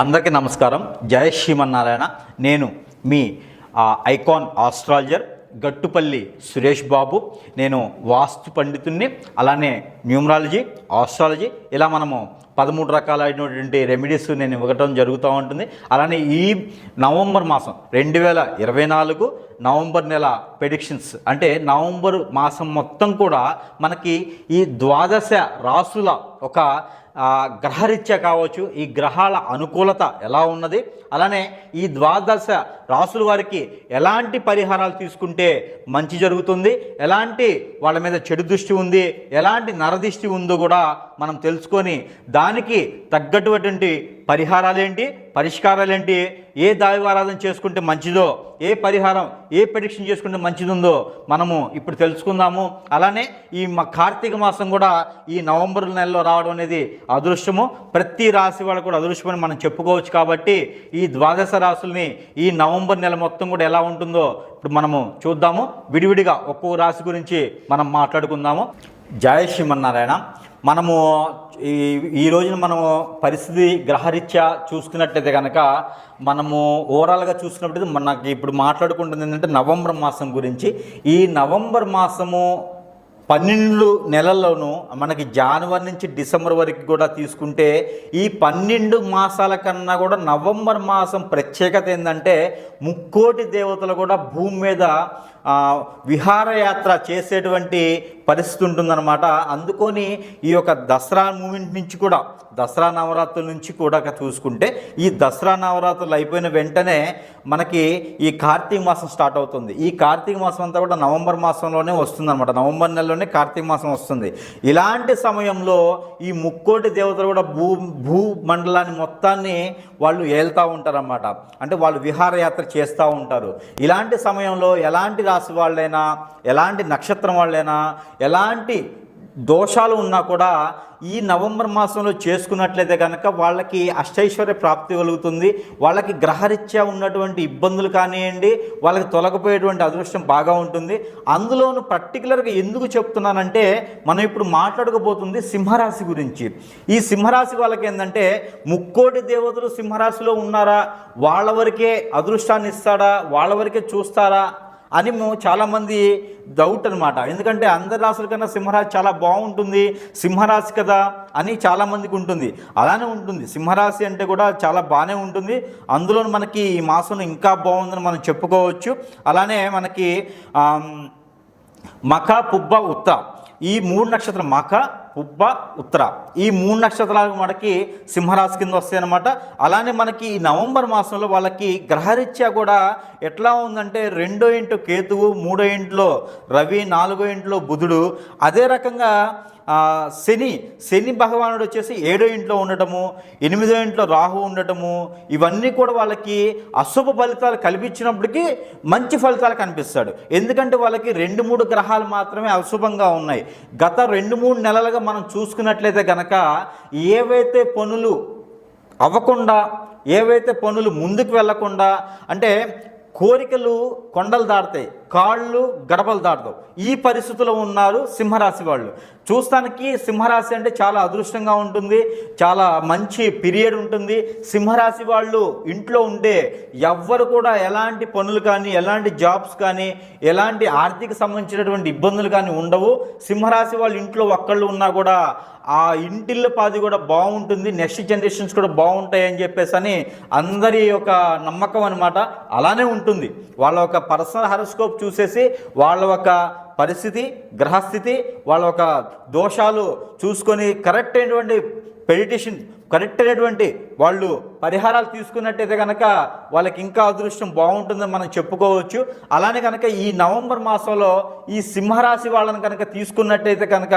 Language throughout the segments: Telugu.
అందరికీ నమస్కారం. జయ శ్రీమన్నారాయణ. నేను మీ ఐకాన్ ఆస్ట్రాలజర్ గట్టుపల్లి సురేష్ బాబు. నేను వాస్తు పండితుణ్ణి అలానే న్యూమరాలజీ ఆస్ట్రాలజీ. ఇలా మనము పదమూడు రకాలైనటువంటి రెమెడీస్ నేను ఇవ్వటం జరుగుతూ ఉంటుంది. అలానే ఈ నవంబర్ మాసం రెండు వేల ఇరవై నాలుగు నవంబర్ నెల ప్రెడిక్షన్స్ అంటే నవంబర్ మాసం మొత్తం కూడా మనకి ఈ ద్వాదశ రాసుల ఒక గ్రహరీత్యా కావచ్చు ఈ గ్రహాల అనుకూలత ఎలా ఉన్నది అలానే ఈ ద్వాదశ రాసుల వారికి ఎలాంటి పరిహారాలు తీసుకుంటే మంచి జరుగుతుంది? ఎలాంటి వాళ్ళ మీద చెడు దృష్టి ఉంది? ఎలాంటి నరదిష్టి ఉందో కూడా మనం తెలుసుకొని దానికి తగ్గటువంటి పరిహారాలు ఏంటి పరిష్కారాలు ఏంటి ఏ దైవారాధన చేసుకుంటే మంచిదో ఏ పరిహారం ఏ ప్రెడిక్షన్ చేసుకుంటే మంచిదుందో మనము ఇప్పుడు తెలుసుకుందాము. అలానే ఈ మా కార్తీక మాసం కూడా ఈ నవంబర్ నెలలో రావడం అనేది అదృష్టము. ప్రతి రాశి వాళ్ళు కూడా అదృష్టమని మనం చెప్పుకోవచ్చు కాబట్టి ఈ ఈ ద్వాదశ రాశుల్ని ఈ నవంబర్ నెల మొత్తం కూడా ఎలా ఉంటుందో ఇప్పుడు మనము చూద్దాము. విడివిడిగా ఒక్కో రాశి గురించి మనం మాట్లాడుకుందాము. జయ శ్రీమన్నారాయణ. మనము ఈ ఈ రోజున మనము పరిస్థితి గ్రహరీత్యా చూసుకున్నట్లయితే కనుక మనము ఓవరాల్గా చూసుకున్నప్పుడు మనకి ఇప్పుడు మాట్లాడుకుంటుంది ఏంటంటే నవంబర్ మాసం గురించి. ఈ నవంబర్ మాసము పన్నెండు నెలల్లోనూ మనకి జనవరి నుంచి డిసెంబర్ వరకు కూడా తీసుకుంటే ఈ పన్నెండు మాసాల కన్నా కూడా నవంబర్ మాసం ప్రత్యేకత ఏంటంటే ముక్కోటి దేవతలు కూడా భూమి మీద విహారయాత్ర చేసేటువంటి పరిస్థితి ఉంటుందన్నమాట. అందుకొని ఈ యొక్క దసరా మూమెంట్ నుంచి కూడా దసరా నవరాత్రుల నుంచి కూడా చూసుకుంటే ఈ దసరా నవరాత్రులు అయిపోయిన వెంటనే మనకి ఈ కార్తీక మాసం స్టార్ట్ అవుతుంది. ఈ కార్తీక మాసం అంతా కూడా నవంబర్ మాసంలోనే వస్తుందన్నమాట. నవంబర్ నెలలోనే కార్తీక మాసం వస్తుంది. ఇలాంటి సమయంలో ఈ ముక్కోటి దేవతలు కూడా భూ భూ మండలాన్ని మొత్తాన్ని వాళ్ళు ఏళ్తూ ఉంటారన్నమాట. అంటే వాళ్ళు విహారయాత్ర చేస్తూ ఉంటారు. ఇలాంటి సమయంలో ఎలాంటి రాశి వాళ్ళైనా ఎలాంటి నక్షత్రం వాళ్ళైనా ఎలాంటి దోషాలు ఉన్నా కూడా ఈ నవంబర్ మాసంలో చేసుకున్నట్లయితే కనుక వాళ్ళకి అష్టైశ్వర్య ప్రాప్తి కలుగుతుంది. వాళ్ళకి గ్రహరీత్యా ఉన్నటువంటి ఇబ్బందులు కానివ్వండి వాళ్ళకి తొలగిపోయేటువంటి అదృష్టం బాగా ఉంటుంది. అందులోనూ పర్టికులర్గా ఎందుకు చెప్తున్నానంటే మనం ఇప్పుడు మాట్లాడుకోబోతుంది సింహరాశి గురించి. ఈ సింహరాశి వాళ్ళకి ఏంటంటే ముక్కోటి దేవతలు సింహరాశిలో ఉన్నారా? వాళ్ళ వరకే అదృష్టాన్ని ఇస్తాడా? వాళ్ళ వరకే చూస్తారా? అని చాలామంది డౌట్ అనమాట ఎందుకంటే అందరి రాశుల కన్నా సింహరాశి చాలా బాగుంటుంది. సింహరాశి కదా అని చాలామందికి ఉంటుంది. అలానే ఉంటుంది. సింహరాశి అంటే కూడా చాలా బాగానే ఉంటుంది. అందులో మనకి ఈ మాసంలో ఇంకా బాగుందని మనం చెప్పుకోవచ్చు. అలానే మనకి మఖ పుబ్బ ఉత్త. ఈ మూడు నక్షత్రం మఖ పుబ్బ ఉత్తర. ఈ మూడు నక్షత్రాలు మనకి సింహరాశి కింద వస్తాయి అనమాట అలానే మనకి ఈ నవంబర్ మాసంలో వాళ్ళకి గ్రహరీత్యా కూడా ఎట్లా ఉందంటే రెండో ఇంట్లో కేతువు మూడో ఇంట్లో రవి నాలుగో ఇంట్లో బుధుడు. అదే రకంగా శని శని భగవానుడు వచ్చేసి ఏడో ఇంట్లో ఉండటము ఎనిమిదో ఇంట్లో రాహు ఉండటము ఇవన్నీ కూడా వాళ్ళకి అశుభ ఫలితాలు కల్పించినప్పటికీ మంచి ఫలితాలు కనిపిస్తాడు. ఎందుకంటే వాళ్ళకి రెండు మూడు గ్రహాలు మాత్రమే అశుభంగా ఉన్నాయి. గత రెండు మూడు నెలలుగా మనం చూసుకున్నట్లయితే గనక ఏవైతే పనులు అవ్వకుండా ఏవైతే పనులు ముందుకు వెళ్ళకుండా అంటే కోరికలు కొండలు దాటుతాయి కాళ్ళు గడపలు దాటతావు. ఈ పరిస్థితిలో ఉన్నారు సింహరాశి వాళ్ళు. చూస్తానికి సింహరాశి అంటే చాలా అదృష్టంగా ఉంటుంది చాలా మంచి పీరియడ్ ఉంటుంది. సింహరాశి వాళ్ళు ఇంట్లో ఉంటే ఎవ్వరు కూడా ఎలాంటి పనులు కానీ ఎలాంటి జాబ్స్ కానీ ఎలాంటి ఆర్థిక సంబంధించినటువంటి ఇబ్బందులు కానీ ఉండవు. సింహరాశి వాళ్ళు ఇంట్లో ఒక్కళ్ళు ఉన్నా కూడా ఆ ఇంటిల్ల పాది కూడా బాగుంటుంది నెక్స్ట్ జనరేషన్స్ కూడా బాగుంటాయి అని చెప్పేసి అని అందరి యొక్క నమ్మకం అనమాట అలానే ఉంటుంది. వాళ్ళ ఒక పర్సనల్ హెరోస్కోప్ చూసేసి వాళ్ళ ఒక పరిస్థితి గ్రహస్థితి వాళ్ళ ఒక దోషాలు చూసుకొని కరెక్ట్ అయినటువంటి పెడిటేషన్ కరెక్ట్ అయినటువంటి వాళ్ళు పరిహారాలు తీసుకున్నట్టయితే కనుక వాళ్ళకి ఇంకా అదృష్టం బాగుంటుందని మనం చెప్పుకోవచ్చు. అలానే కనుక ఈ నవంబర్ మాసంలో ఈ సింహరాశి వాళ్ళని కనుక తీసుకున్నట్టయితే కనుక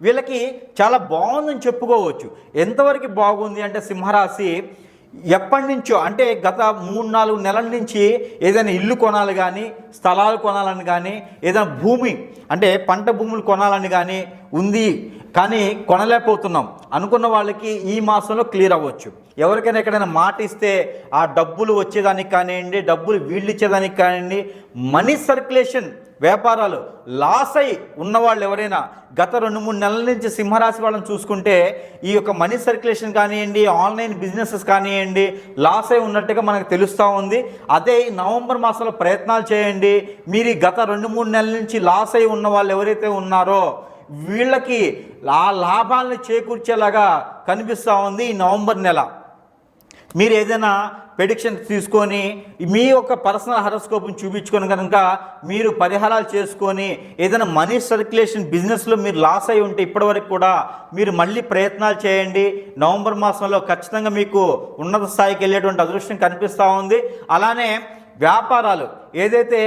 వీళ్ళకి చాలా బాగుందని చెప్పుకోవచ్చు. ఎంతవరకు బాగుంది అంటే సింహరాశి ఎప్పటి నుంచో అంటే గత మూడు నాలుగు నెలల నుంచి ఏదైనా ఇల్లు కొనాలి కానీ స్థలాలు కొనాలని కానీ ఏదైనా భూమి అంటే పంట భూములు కొనాలని కానీ ఉంది. కానీ కొనలేకపోతున్నాం. అనుకున్న వాళ్ళకి ఈ మాసంలో క్లియర్ అవ్వచ్చు. ఎవరికైనా ఎక్కడైనా మాట ఇస్తే ఆ డబ్బులు వచ్చేదానికి కానివ్వండి డబ్బులు వీళ్ళు ఇచ్చేదానికి కానివ్వండి మనీ సర్క్యులేషన్ వ్యాపారాలు లాస్ అయి ఉన్నవాళ్ళు ఎవరైనా గత రెండు మూడు నెలల నుంచి సింహరాశి వాళ్ళని చూసుకుంటే ఈ యొక్క మనీ సర్క్యులేషన్ కానివ్వండి ఆన్లైన్ బిజినెసెస్ కానివ్వండి లాస్ అయి ఉన్నట్టుగా మనకు తెలుస్తూ ఉంది. అదే నవంబర్ మాసంలో ప్రయత్నాలు చేయండి. మీరు ఈ గత రెండు మూడు నెలల నుంచి లాస్ అయి ఉన్న వాళ్ళు ఎవరైతే ఉన్నారో వీళ్ళకి ఆ లాభాలను చేకూర్చేలాగా కనిపిస్తూ ఉంది ఈ నవంబర్ నెల. మీరు ఏదైనా ప్రెడిక్షన్ తీసుకొని మీ యొక్క పర్సనల్ హరోస్కోప్ని చూపించుకొని కనుక మీరు పరిహారాలు చేసుకొని ఏదైనా మనీ సర్క్యులేషన్ బిజినెస్లో మీరు లాస్ అయి ఉంటే ఇప్పటివరకు కూడా మీరు మళ్ళీ ప్రయత్నాలు చేయండి. నవంబర్ మాసంలో ఖచ్చితంగా మీకు ఉన్నత స్థాయికి వెళ్ళేటువంటి అదృష్టం కనిపిస్తూ ఉంది. అలానే వ్యాపారాలు. ఏదైతే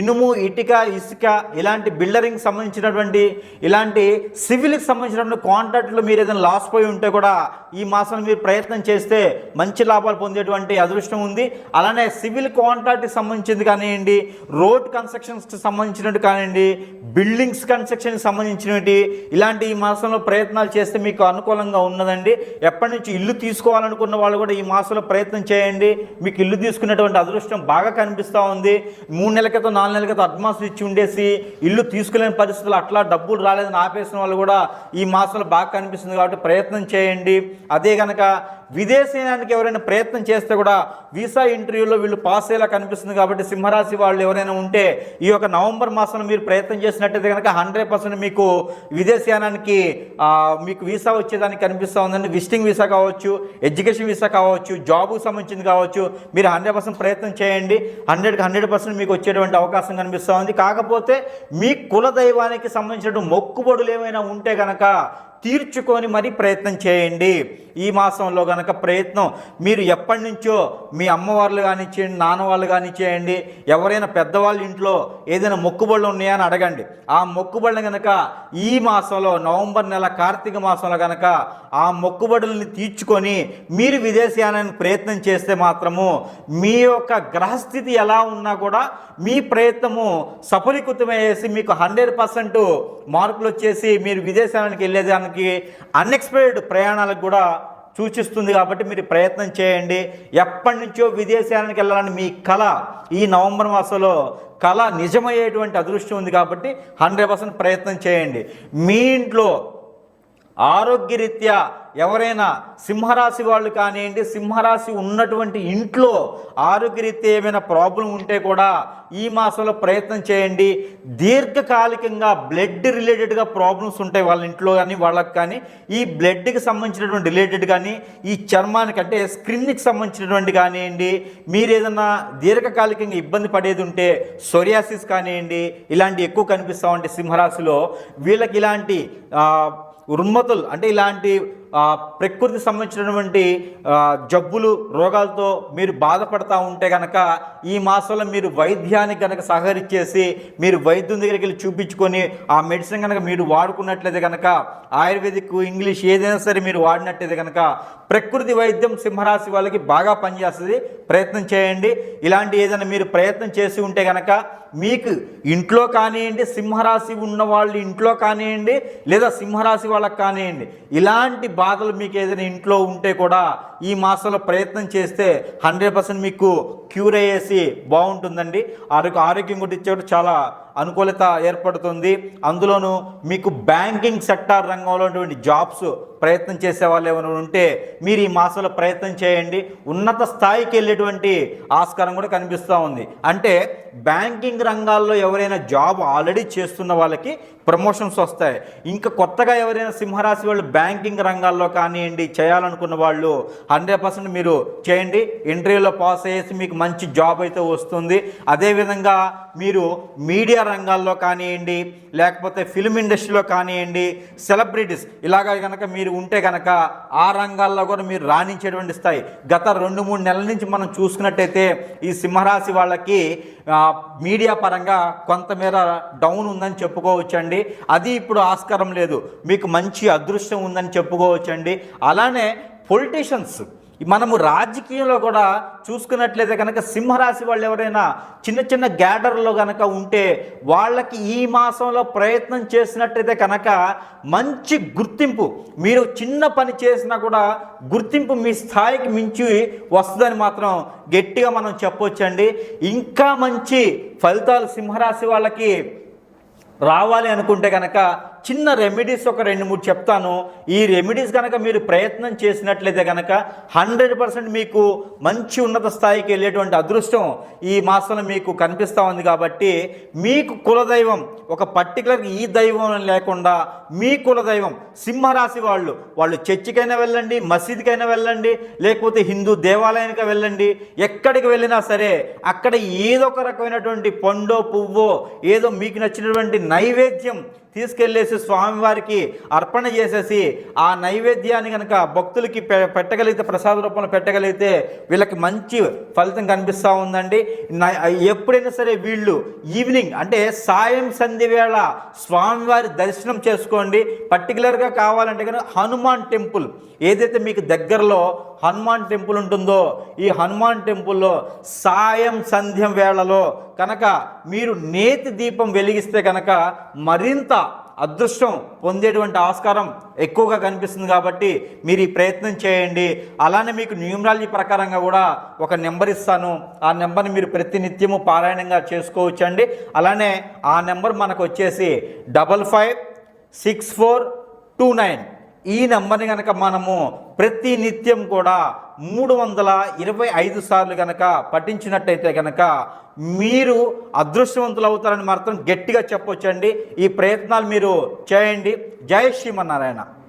ఇనుము ఇటుక ఇసుక ఇలాంటి బిల్డరింగ్ సంబంధించినటువంటి ఇలాంటి సివిల్కి సంబంధించినటువంటి కాంట్రాక్టులు మీరు ఏదైనా లాస్ పోయి ఉంటే కూడా ఈ మాసంలో మీరు ప్రయత్నం చేస్తే మంచి లాభాలు పొందేటువంటి అదృష్టం ఉంది. అలానే సివిల్ కాంట్రాక్ట్కి సంబంధించింది కానివ్వండి రోడ్ కన్స్ట్రక్షన్స్కి సంబంధించినట్టు కానివ్వండి బిల్డింగ్స్ కన్స్ట్రక్షన్కి సంబంధించినవి ఇలాంటి ఈ మాసంలో ప్రయత్నాలు చేస్తే మీకు అనుకూలంగా ఉన్నదండి. ఎప్పటి నుంచి ఇల్లు తీసుకోవాలనుకున్న వాళ్ళు కూడా ఈ మాసంలో ప్రయత్నం చేయండి. మీకు ఇల్లు తీసుకునేటువంటి అదృష్టం బాగా కనిపిస్తూ ఉంది. మూడు నెలల క్రితం నాలుగు నెలల క్రితం అడ్వాన్స్ ఇచ్చి ఉండేసి ఇల్లు తీసుకులేని పరిస్థితులు అట్లా డబ్బులు రాలేదని ఆపేసిన వాళ్ళు కూడా ఈ మాసంలో బాగా కనిపిస్తుంది కాబట్టి ప్రయత్నం చేయండి. అదే కనుక విదేశీయానికి ఎవరైనా ప్రయత్నం చేస్తే కూడా వీసా ఇంటర్వ్యూలో వీళ్ళు పాస్ అయ్యేలా కనిపిస్తుంది కాబట్టి సింహరాశి వాళ్ళు ఎవరైనా ఉంటే ఈ యొక్క నవంబర్ మాసంలో మీరు ప్రయత్నం చేసినట్టయితే కనుక హండ్రెడ్ పర్సెంట్ మీకు విదేశీయానానికి మీకు వీసా వచ్చేదానికి కనిపిస్తూ ఉందండి. విజిటింగ్ వీసా కావచ్చు ఎడ్యుకేషన్ వీసా కావచ్చు జాబ్కు సంబంధించింది కావచ్చు మీరు హండ్రెడ్ పర్సెంట్ ప్రయత్నం చేయండి. హండ్రెడ్కి హండ్రెడ్ పర్సెంట్ మీకు వచ్చేటువంటి అవకాశం కనిపిస్తూ ఉంది. కాకపోతే మీ కుల దైవానికి సంబంధించినటువంటి మొక్కుబడులు ఏమైనా ఉంటే కనుక తీర్చుకొని మరీ ప్రయత్నం చేయండి. ఈ మాసంలో కనుక ప్రయత్నం మీరు ఎప్పటి నుంచో మీ అమ్మవార్లు కానిచ్చేయండి నాన్న వాళ్ళు కానిచ్చేయండి ఎవరైనా పెద్దవాళ్ళ ఇంట్లో ఏదైనా మొక్కుబళ్ళు ఉన్నాయా అని అడగండి. ఆ మొక్కుబళ్ళని కనుక ఈ మాసంలో నవంబర్ నెల కార్తీక మాసంలో కనుక ఆ మొక్కుబడుల్ని తీర్చుకొని మీరు విదేశీయానానికి ప్రయత్నం చేస్తే మాత్రము మీ యొక్క గ్రహస్థితి ఎలా ఉన్నా కూడా మీ ప్రయత్నము సఫలీకృతమయ్యేసి మీకు హండ్రెడ్ పర్సెంట్ మార్కులు వచ్చేసి మీరు విదేశానికి వెళ్ళేదానికి అన్ఎక్స్పెక్టెడ్ ప్రయాణాలకు కూడా సూచిస్తుంది కాబట్టి మీరు ప్రయత్నం చేయండి. ఎప్పటి నుంచో విదేశానికి వెళ్ళాలని మీ కళ ఈ నవంబర్ మాసంలో కళ నిజమయ్యేటువంటి అదృష్టం ఉంది కాబట్టి హండ్రెడ్ పర్సెంట్ ప్రయత్నం చేయండి. మీ ఇంట్లో ఆరోగ్యరీత్యా ఎవరైనా సింహరాశి వాళ్ళు కానివ్వండి సింహరాశి ఉన్నటువంటి ఇంట్లో ఆరోగ్యరీత్యా ఏమైనా ప్రాబ్లం ఉంటే కూడా ఈ మాసంలో ప్రయత్నం చేయండి. దీర్ఘకాలికంగా బ్లడ్ రిలేటెడ్గా ప్రాబ్లమ్స్ ఉంటాయి వాళ్ళ ఇంట్లో కానీ వాళ్ళకి కానీ. ఈ బ్లడ్కి సంబంధించినటువంటి రిలేటెడ్ కానీ ఈ చర్మానికి అంటే స్కిన్కి సంబంధించినటువంటి కానివ్వండి మీరు ఏదైనా దీర్ఘకాలికంగా ఇబ్బంది పడేది ఉంటే సొరియాసిస్ కానివ్వండి ఇలాంటి ఎక్కువ కనిపిస్తూ ఉంటాయి సింహరాశిలో వీళ్ళకి ఇలాంటి రుమ్మతులు అంటే ఇలాంటి ప్రకృతి ప్రకృతికి సంబంధించినటువంటి జబ్బులు రోగాలతో మీరు బాధపడతా ఉంటే కనుక ఈ మాసంలో మీరు వైద్యానికి కనుక సహకరించేసి మీరు వైద్యం దగ్గరికి వెళ్ళి చూపించుకొని ఆ మెడిసిన్ కనుక మీరు వాడుకున్నట్లయితే కనుక ఆయుర్వేదిక్ ఇంగ్లీష్ ఏదైనా సరే మీరు వాడినట్లయితే కనుక ప్రకృతి వైద్యం సింహరాశి వాళ్ళకి బాగా పనిచేస్తుంది. ప్రయత్నం చేయండి. ఇలాంటి ఏదైనా మీరు ప్రయత్నం చేసి ఉంటే కనుక మీకు ఇంట్లో కానివ్వండి సింహరాశి ఉన్న వాళ్ళు ఇంట్లో కానివ్వండి లేదా సింహరాశి వాళ్ళకి కానివ్వండి ఇలాంటి బాధలు మీకు ఏదైనా ఇంట్లో ఉంటే కూడా ఈ మాసంలో ప్రయత్నం చేస్తే హండ్రెడ్ పర్సెంట్ మీకు క్యూర్ అయ్యేసి బాగుంటుందండి. ఆరోగ్య ఆరోగ్యం గురించి చాలా అనుకూలత ఏర్పడుతుంది. అందులోనూ మీకు బ్యాంకింగ్ సెక్టార్ రంగంలో ఉన్నటువంటి జాబ్స్ ప్రయత్నం చేసే వాళ్ళు ఏమైనా ఉంటే మీరు ఈ మాసంలో ప్రయత్నం చేయండి. ఉన్నత స్థాయికి వెళ్ళేటువంటి ఆస్కారం కూడా కనిపిస్తూ ఉంది. అంటే బ్యాంకింగ్ రంగాల్లో ఎవరైనా జాబ్ ఆల్రెడీ చేస్తున్న వాళ్ళకి ప్రమోషన్స్ వస్తాయి. ఇంకా కొత్తగా ఎవరైనా సింహరాశి వాళ్ళు బ్యాంకింగ్ రంగాల్లో కానివ్వండి చేయాలనుకున్న వాళ్ళు హండ్రెడ్ పర్సెంట్ మీరు చేయండి. ఇంటర్వ్యూలో పాస్ అయ్యేసి మీకు మంచి జాబ్ అయితే వస్తుంది. అదేవిధంగా మీరు మీడియా రంగాల్లో కానివ్వండి లేకపోతే ఫిల్మ్ ఇండస్ట్రీలో కానివ్వండి సెలబ్రిటీస్ ఇలాగ కనుక మీరు ఉంటే కనుక ఆ రంగాల్లో కూడా మీరు రాణించేటువంటి స్థాయి. గత రెండు మూడు నెలల నుంచి మనం చూసుకున్నట్టయితే ఈ సింహరాశి వాళ్ళకి మీడియా పరంగా కొంతమేర డౌన్ ఉందని చెప్పుకోవచ్చండి. అది ఇప్పుడు ఆస్కారం లేదు. మీకు మంచి అదృష్టం ఉందని చెప్పుకోవచ్చండి. అలానే పొలిటీషియన్స్ మనము రాజకీయంలో కూడా చూసుకున్నట్లయితే కనుక సింహరాశి వాళ్ళు ఎవరైనా చిన్న చిన్న గ్యాడర్లో కనుక ఉంటే వాళ్ళకి ఈ మాసంలో ప్రయత్నం చేసినట్టయితే కనుక మంచి గుర్తింపు. మీరు చిన్న పని చేసినా కూడా గుర్తింపు మీ స్థాయికి మించి వస్తుందని మాత్రం గట్టిగా మనం చెప్పొచ్చండి. ఇంకా మంచి ఫలితాలు సింహరాశి వాళ్ళకి రావాలి అనుకుంటే కనుక చిన్న రెమెడీస్ ఒక రెండు మూడు చెప్తాను. ఈ రెమెడీస్ కనుక మీరు ప్రయత్నం చేసినట్లయితే కనుక హండ్రెడ్ పర్సెంట్ మీకు మంచి ఉన్నత స్థాయికి వెళ్ళేటువంటి అదృష్టం ఈ మాసంలో మీకు కనిపిస్తూ ఉంది కాబట్టి మీకు కులదైవం ఒక పర్టికులర్ ఈ దైవం లేకుండా మీ కులదైవం సింహరాశి వాళ్ళు వాళ్ళు చర్చికైనా వెళ్ళండి మసీదుకైనా వెళ్ళండి లేకపోతే హిందూ దేవాలయానికి వెళ్ళండి ఎక్కడికి వెళ్ళినా సరే అక్కడ ఏదో ఒక రకమైనటువంటి పండో పువ్వో ఏదో మీకు నచ్చినటువంటి నైవేద్యం తీసుకెళ్ళేసి స్వామివారికి అర్పణ చేసేసి ఆ నైవేద్యాన్ని కనుక భక్తులకి పె పెట్టగలిగితే ప్రసాద రూపంలో పెట్టగలిగితే వీళ్ళకి మంచి ఫలితం కనిపిస్తూ ఉందండి. న- ఎప్పుడైనా సరే వీళ్ళు ఈవినింగ్ అంటే సాయం సంధ్య వేళ స్వామివారి దర్శనం చేసుకోండి. పర్టికులర్గా కావాలంటే కనుక హనుమాన్ టెంపుల్. ఏదైతే మీకు దగ్గరలో హనుమాన్ టెంపుల్ ఉంటుందో ఈ హనుమాన్ టెంపుల్లో సాయం సంధ్యం వేళలో కనుక మీరు నేతి దీపం వెలిగిస్తే కనుక మరింత అదృష్టం పొందేటువంటి ఆస్కారం ఎక్కువగా కనిపిస్తుంది కాబట్టి మీరు ఈ ప్రయత్నం చేయండి. అలానే మీకు న్యూమరాలజీ ప్రకారంగా కూడా ఒక నెంబర్ ఇస్తాను. ఆ నెంబర్ని మీరు ప్రతినిత్యము పారాయణంగా చేసుకోవచ్చండి. అలానే ఆ నెంబర్ మనకు వచ్చేసి double five six four two nine. ఈ నెంబర్ని కనుక మనము ప్రతి నిత్యం కూడా మూడు వందల ఇరవై ఐదు సార్లు కనుక పఠించినట్టయితే కనుక మీరు అదృష్టవంతులు అవుతారని మాత్రం గట్టిగా చెప్పొచ్చండి. ఈ ప్రయత్నాలు మీరు చేయండి. జయ శ్రీమన్నారాయణ.